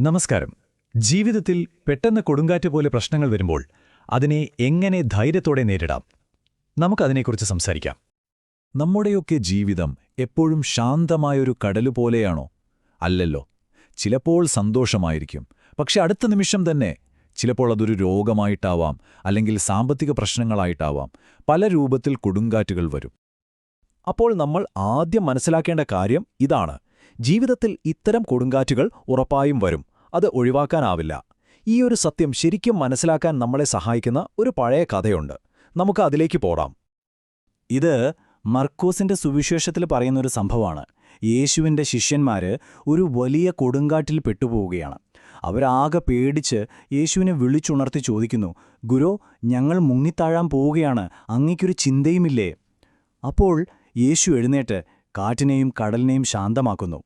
നമസ്കാരം. ജീവിതത്തിൽ പെട്ടെന്ന് കൊടുങ്കാറ്റ് പോലെ പ്രശ്നങ്ങൾ വരുമ്പോൾ അതിനെ എങ്ങനെ ധൈര്യത്തോടെ നേരിടാം? നമുക്കതിനെക്കുറിച്ച് സംസാരിക്കാം. നമ്മുടെയൊക്കെ ജീവിതം എപ്പോഴും ശാന്തമായൊരു കടലു പോലെയാണോ? അല്ലല്ലോ ചിലപ്പോൾ സന്തോഷമായിരിക്കും. പക്ഷെ അടുത്ത നിമിഷം തന്നെ ചിലപ്പോൾ അതൊരു രോഗമായിട്ടാവാം അല്ലെങ്കിൽ സാമ്പത്തിക പ്രശ്നങ്ങളായിട്ടാവാം പല രൂപത്തിൽ കൊടുങ്കാറ്റുകൾ വരും. അപ്പോൾ നമ്മൾ ആദ്യം മനസ്സിലാക്കേണ്ട കാര്യം ഇതാണ്. ജീവിതത്തിൽ ഇത്തരം കൊടുങ്കാറ്റുകൾ ഉറപ്പായും വരും. അത് ഒഴിവാക്കാനാവില്ല. ഈ ഒരു സത്യം ശരിക്കും മനസ്സിലാക്കാൻ നമ്മളെ സഹായിക്കുന്ന ഒരു പഴയ കഥയുണ്ട്. നമുക്ക് അതിലേക്ക് പോടാം ഇത് മർക്കോസിന്റെ സുവിശേഷത്തിൽ പറയുന്നൊരു സംഭവമാണ്. യേശുവിന്റെ ശിഷ്യന്മാര് ഒരു വലിയ കൊടുങ്കാറ്റിൽ പെട്ടുപോവുകയാണ്. അവരാകെ പേടിച്ച് യേശുവിനെ വിളിച്ചുണർത്തി ചോദിക്കുന്നു ഗുരു ഞങ്ങൾ മുങ്ങിത്താഴാൻ പോവുകയാണ്. അങ്ങയ്ക്കൊരു ചിന്തയുമില്ലേ? അപ്പോൾ യേശു എഴുന്നേറ്റ് കാറ്റിനെയും കടലിനെയും ശാന്തമാക്കുന്നു.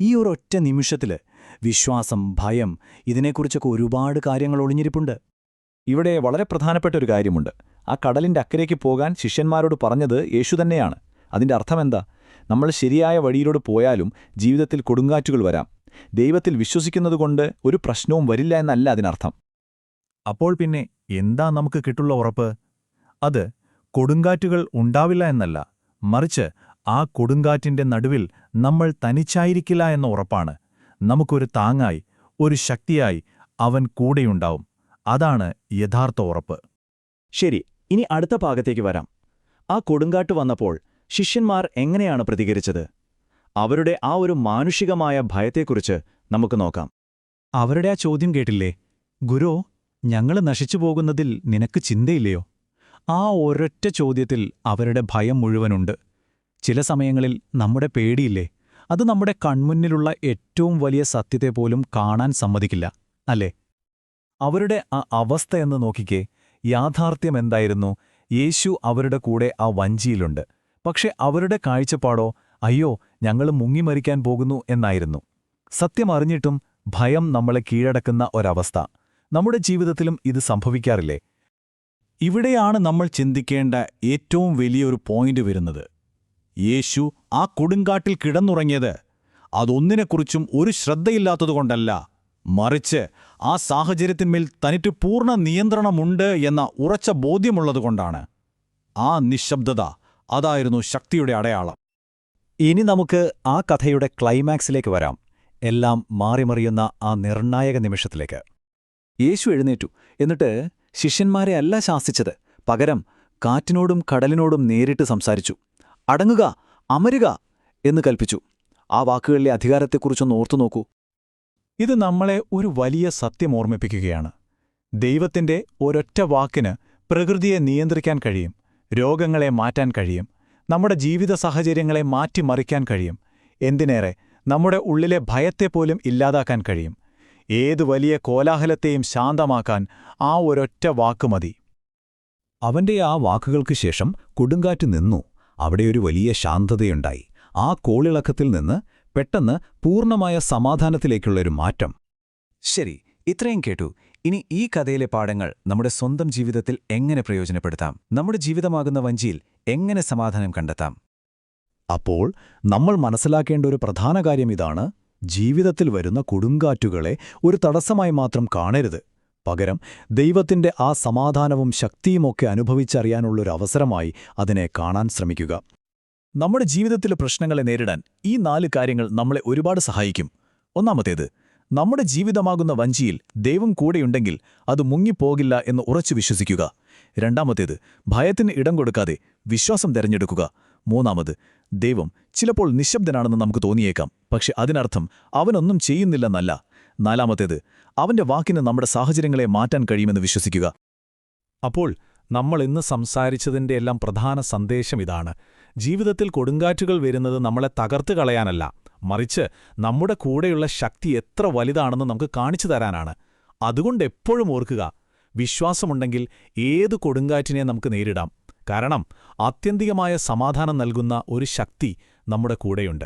ഈ ഒരൊറ്റ നിമിഷത്തിൽ വിശ്വാസം ഭയം ഇതിനെക്കുറിച്ചൊക്കെ ഒരുപാട് കാര്യങ്ങൾ ഒളിഞ്ഞിരിപ്പുണ്ട്. ഇവിടെ വളരെ പ്രധാനപ്പെട്ട ഒരു കാര്യമുണ്ട്. ആ കടലിന്റെ അക്കരയ്ക്ക് പോകാൻ ശിഷ്യന്മാരോട് പറഞ്ഞത് യേശു തന്നെയാണ്. അതിന്റെ അർത്ഥമെന്താ നമ്മൾ ശരിയായ വഴിയിലൂടെ പോയാലും ജീവിതത്തിൽ കൊടുങ്കാറ്റുകൾ വരാം. ദൈവത്തിൽ വിശ്വസിക്കുന്നതുകൊണ്ട് ഒരു പ്രശ്നവും വരില്ല എന്നല്ല അതിനർത്ഥം. അപ്പോൾ പിന്നെ എന്താ നമുക്ക് കിട്ടുള്ള ഉറപ്പ്? അത് കൊടുങ്കാറ്റുകൾ ഉണ്ടാവില്ല എന്നല്ല. മറിച്ച് ആ കൊടുങ്കാറ്റിന്റെ നടുവിൽ നമ്മൾ തനിച്ചായിരിക്കില്ല എന്ന ഉറപ്പാണ്. നമുക്കൊരു താങ്ങായി ഒരു ശക്തിയായി അവൻ കൂടെയുണ്ടാവും. അതാണ് യഥാർത്ഥ ഉറപ്പ്. ശരി ഇനി അടുത്ത ഭാഗത്തേക്ക് വരാം. ആ കൊടുങ്കാട്ട് വന്നപ്പോൾ ശിഷ്യന്മാർ എങ്ങനെയാണ് പ്രതികരിച്ചത്? അവരുടെ ആ ഒരു മാനുഷികമായ ഭയത്തെക്കുറിച്ച് നമുക്ക് നോക്കാം. അവരുടെ ആ ചോദ്യം കേട്ടില്ലേ? ഗുരു ഞങ്ങൾ നശിച്ചു പോകുന്നതിൽ നിനക്ക് ചിന്തയില്ലയോ? ആ ഒരൊറ്റ ചോദ്യത്തിൽ അവരുടെ ഭയം മുഴുവനുണ്ട്. ചില സമയങ്ങളിൽ നമ്മുടെ പേടിയില്ലേ? അത് നമ്മുടെ കൺമുന്നിലുള്ള ഏറ്റവും വലിയ സത്യത്തെ പോലും കാണാൻ സമ്മതിക്കില്ല അല്ലേ? അവരുടെ ആ അവസ്ഥ എന്ന് നോക്കിക്കേ യാഥാർത്ഥ്യം എന്തായിരുന്നു? യേശു അവരുടെ കൂടെ ആ വഞ്ചിയിലുണ്ട്. പക്ഷെ അവരുടെ കാഴ്ചപ്പാടോ അയ്യോ ഞങ്ങൾ മുങ്ങിമരിക്കാൻ പോകുന്നു എന്നായിരുന്നു. സത്യം അറിഞ്ഞിട്ടും ഭയം നമ്മളെ കീഴടക്കുന്ന ഒരവസ്ഥ. നമ്മുടെ ജീവിതത്തിലും ഇത് സംഭവിക്കാറില്ലേ? ഇവിടെയാണ് നമ്മൾ ചിന്തിക്കേണ്ട ഏറ്റവും വലിയൊരു പോയിന്റ് വരുന്നത്. യേശു ആ കൊടുങ്കാട്ടിൽ കിടന്നുറങ്ങിയത്. അതൊന്നിനെക്കുറിച്ചും ഒരു ശ്രദ്ധയില്ലാത്തതുകൊണ്ടല്ല. മറിച്ച് ആ സാഹചര്യത്തിന്മേൽ തനിക്ക് പൂർണ നിയന്ത്രണമുണ്ട് എന്ന ഉറച്ച ബോധ്യമുള്ളതുകൊണ്ടാണ്. ആ നിശബ്ദത അതായിരുന്നു ശക്തിയുടെ അടയാളം. ഇനി നമുക്ക് ആ കഥയുടെ ക്ലൈമാക്സിലേക്ക് വരാം. എല്ലാം മാറിമറിയുന്ന ആ നിർണായക നിമിഷത്തിലേക്ക്. യേശു എഴുന്നേറ്റു. എന്നിട്ട് ശിഷ്യന്മാരെ അല്ല ശാസിച്ചത്. പകരം കാറ്റിനോടും കടലിനോടും നേരിട്ട് സംസാരിച്ചു. അടങ്ങുക അമരുക എന്ന് കൽപ്പിച്ചു. ആ വാക്കുകളിലെ അധികാരത്തെക്കുറിച്ചൊന്ന് ഓർത്തു നോക്കൂ. ഇത് നമ്മളെ ഒരു വലിയ സത്യം ഓർമ്മിപ്പിക്കുകയാണ്. ദൈവത്തിന്റെ ഒരൊറ്റ വാക്കിന് പ്രകൃതിയെ നിയന്ത്രിക്കാൻ കഴിയും രോഗങ്ങളെ മാറ്റാൻ കഴിയും നമ്മുടെ ജീവിത സാഹചര്യങ്ങളെ മാറ്റിമറിക്കാൻ കഴിയും എന്തിനേറെ നമ്മുടെ ഉള്ളിലെ ഭയത്തെപ്പോലും ഇല്ലാതാക്കാൻ കഴിയും. ഏതു വലിയ കോലാഹലത്തെയും ശാന്തമാക്കാൻ ആ ഒരൊറ്റ വാക്ക് മതി. അവന്റെ ആ വാക്കുകൾക്ക് ശേഷം കൊടുങ്കാറ്റ് നിന്നു. അവിടെയൊരു വലിയ ശാന്തതയുണ്ടായി. ആ കോളിളക്കത്തിൽ നിന്ന് പെട്ടെന്ന് പൂർണമായ സമാധാനത്തിലേക്കുള്ളൊരു മാറ്റം. ശരി ഇത്രയും കേട്ടു. ഇനി ഈ കഥയിലെ പാഠങ്ങൾ നമ്മുടെ സ്വന്തം ജീവിതത്തിൽ എങ്ങനെ പ്രയോജനപ്പെടുത്താം? നമ്മുടെ ജീവിതമാകുന്ന വഞ്ചിയിൽ എങ്ങനെ സമാധാനം കണ്ടെത്താം? അപ്പോൾ നമ്മൾ മനസ്സിലാക്കേണ്ട ഒരു പ്രധാന കാര്യം ഇതാണ്. ജീവിതത്തിൽ വരുന്ന കൊടുങ്കാറ്റുകളെ ഒരു തടസ്സമായി മാത്രം കാണരുത്. പകരം ദൈവത്തിന്റെ ആ സമാധാനവും ശക്തിയുമൊക്കെ അനുഭവിച്ചറിയാനുള്ളൊരു അവസരമായി അതിനെ കാണാൻ ശ്രമിക്കുക. നമ്മുടെ ജീവിതത്തിലെ പ്രശ്നങ്ങളെ നേരിടാൻ ഈ നാല് കാര്യങ്ങൾ നമ്മളെ ഒരുപാട് സഹായിക്കും. ഒന്നാമത്തേത് നമ്മുടെ ജീവിതമാകുന്ന വഞ്ചിയിൽ ദൈവം കൂടെയുണ്ടെങ്കിൽ അത് മുങ്ങിപ്പോകില്ല എന്ന് ഉറച്ചു വിശ്വസിക്കുക. രണ്ടാമത്തേത് ഭയത്തിന് ഇടം കൊടുക്കാതെ വിശ്വാസം തിരഞ്ഞെടുക്കുക. മൂന്നാമത് ദൈവം ചിലപ്പോൾ നിശബ്ദനാണെന്ന് നമുക്ക് തോന്നിയേക്കാം പക്ഷെ അതിനർത്ഥം അവനൊന്നും ചെയ്യുന്നില്ലെന്നല്ല. നാലാമത്തേത് അവന്റെ വാക്കിന് നമ്മുടെ സാഹചര്യങ്ങളെ മാറ്റാൻ കഴിയുമെന്ന് വിശ്വസിക്കുക. അപ്പോൾ നമ്മൾ ഇന്ന് സംസാരിച്ചതിന്റെ എല്ലാം പ്രധാന സന്ദേശം ഇതാണ്. ജീവിതത്തിൽ കൊടുങ്കാറ്റുകൾ വരുന്നത് നമ്മളെ തകർത്ത് കളയാനല്ല മറിച്ച് നമ്മുടെ കൂടെയുള്ള ശക്തി എത്ര വലുതാണെന്ന് നമുക്ക് കാണിച്ചു തരാനാണ്. അതുകൊണ്ട് എപ്പോഴും ഓർക്കുക വിശ്വാസമുണ്ടെങ്കിൽ ഏത് കൊടുങ്കാറ്റിനെ നമുക്ക് നേരിടാം. കാരണം ആത്യന്തികമായ സമാധാനം നൽകുന്ന ഒരു ശക്തി നമ്മുടെ കൂടെയുണ്ട്.